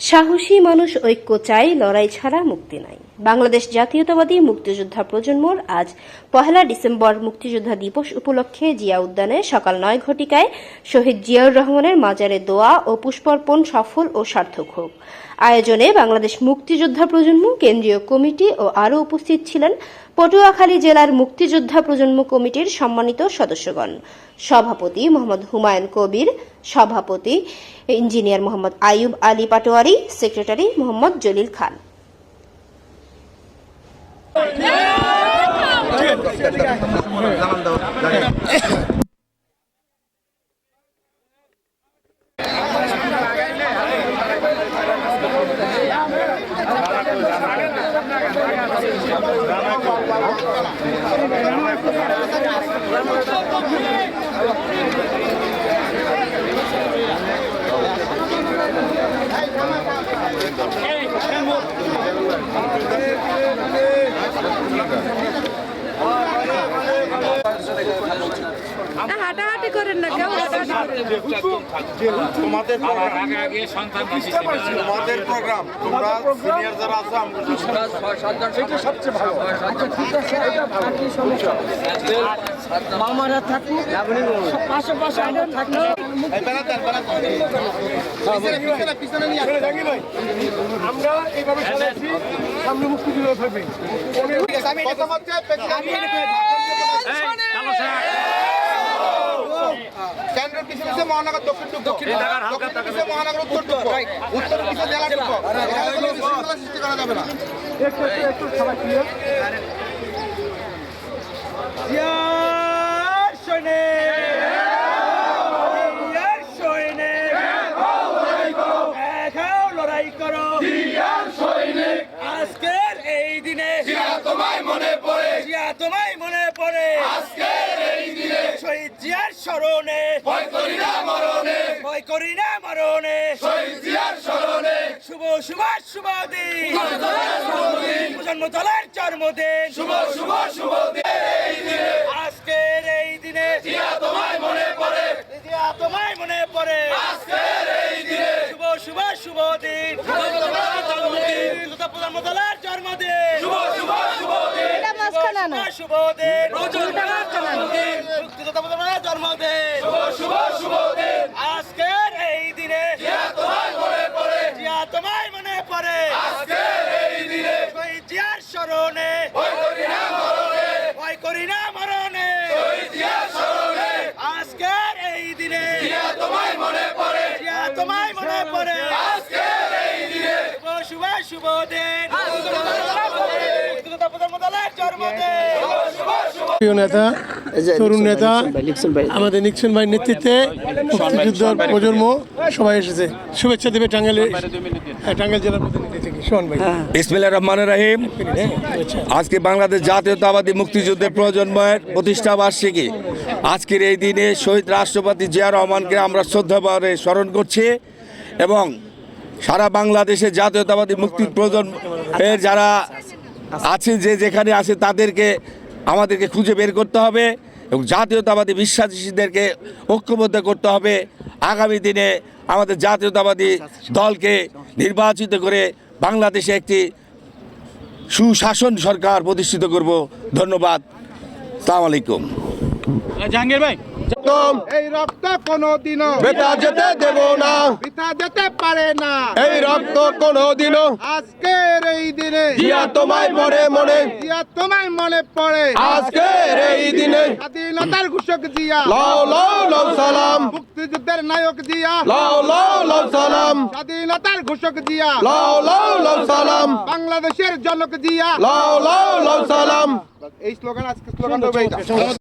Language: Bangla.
সাহসী মানুষ ঐক্য চাই, লড়াই ছাড়া মুক্তি নাই। বাংলাদেশ জাতীয়তাবাদী মুক্তিযোদ্ধা প্রজন্মর আজ পহেলা ডিসেম্বর মুক্তিযোদ্ধা দিবস উপলক্ষে জিয়া উদ্যানে সকাল নয় ঘটিকায় শহীদ জিয়াউর রহমানের মাজারে দোয়া ও পুষ্পার্পণ সফল ও সার্থক হোক। আয়োজনে বাংলাদেশ মুক্তিযোদ্ধা প্রজন্ম, কেন্দ্রীয় কমিটি ও আরও উপস্থিত ছিলেন পটুয়াখালী জেলার মুক্তিযোদ্ধা প্রজন্ম কমিটির সম্মানিত সদস্যগণ, সভাপতি মোহাম্মদ হুমায়ুন কবির, সভাপতি ইঞ্জিনিয়ার মোহাম্মদ আয়ুব আলী পাটোয়ারি, সেক্রেটারি মোহাম্মদ জলিল খান। করেন না কেউ। হাঁটাহাঁটি করেন না। তোমাদের বেশি তোমাদের প্রোগ্রাম তোমরা সিনিয়র যারা আছো আমরা মামারা থাকুক পাশে পাশে আমরা থাকি আমরা এইভাবে সামনে মুক্তি দিলে থাকবে কেন্দ্রের পিছনে পিছনে মহানগর দক্ষিণ টুকরো। দক্ষিণ পিছনে মহানগর উত্তর টুকরো। উত্তর পিছনে জেলা বিশৃঙ্খলা সৃষ্টি করা যাবে না। আজকের এই দিনে তোমায় মনে পড়ে। তোমায় মনে পড়ে আজকের এই দিনে শহীদ জিয়ার স্মরণে ভয় করি না মরণে। ভয় করি না মরণে। শহীদ জিয়ার স্মরণে। শুভ শুভ শুভ দিন। জন্মতলার জন্মদিন। শুভ শুভ শুভ দিন। এই দিনে। আজকের এই দিনে। জিয়া তোমায় মনে পড়ে। জিয়া তোমায় মনে পড়ে। আজকের এই দিনে। শুভ শুভ শুভ দিন। জন্মদিন। প্রধানমন্ত্রীর জন্মদিন শুভ শুভ শুভ দিন এটা মাঝখানে আনো। শুভ দিন জন্মদিন মুক্তিযোদ্ধা জন্মদিন। শুভ শুভ দিন আজকের এই দিনে জিয়া তোমায় মনে পড়ে। আজকের এই দিনে। জিয়ার স্মরণে। ভয় করি না মরণে। আজকের এই দিনে। জিয়া তোমায় মনে পড়ে। জিয়া তোমায় মনে পড়ে। আজকের এই দিনে। শুভ শুভ দিন। জন্মদিন। প্রিয় নেতা তরুণ নেতা আমাদের নিক্সন ভাইয়ের নেতৃত্বে মুক্তিযুদ্ধ প্রজন্ম সবাই এসেছে। শুভেচ্ছা দেবে টাঙ্গাইলের হ্যাঁ, টাঙ্গাইল জেলার প্রতিনিধি থেকে। সোহান ভাই। ইসমিল্লা রহমান রাহিম। আচ্ছা আজকে বাংলাদেশ জাতীয়তাবাদী মুক্তিযুদ্ধের প্রজন্মের প্রতিষ্ঠা বার্ষিকী। আজকের এই দিনে শহীদ রাষ্ট্রপতি জিয়া রহমানকে আমরা শ্রদ্ধাভরে স্মরণ করছি এবং সারা বাংলাদেশে জাতীয়তাবাদী মুক্তি প্রজন্মের যারা আছে যে যেখানে আছে তাদেরকে আমাদেরকে খুঁজে বের করতে হবে এবং জাতীয়তাবাদী বিশ্বাসীদেরকে ঐক্যবদ্ধ করতে হবে। আগামী দিনে আমাদের জাতীয়তাবাদী দলকে নির্বাচিত করে বাংলাদেশে একটি সুশাসন সরকার প্রতিষ্ঠিত করব। ধন্যবাদ। সালাম আলাইকুম। জাহাঙ্গীর ভাই। এই রক্ত কোনোদিনও বেটা যেতে দেব না। পিতা যেতে পারে না। এই রক্ত কোনোদিনও আজকের এই দিনে জিয়া তোমায় মনে মনে। জিয়া তোমায় মনে পড়ে। আজকের এই দিনে। স্বাধীনতার ঘোষক জিয়া লাও লাও লাও সালাম। মুক্তিযুদ্ধের নায়ক জিয়া লাও লাও লাও সালাম। স্বাধীনতার ঘোষক জিয়া লাও লাও লাও সালাম। বাংলাদেশের জনক জিয়া লাও লাও লাও সালাম। এই স্লোগান আজকে স্লোগান দেবে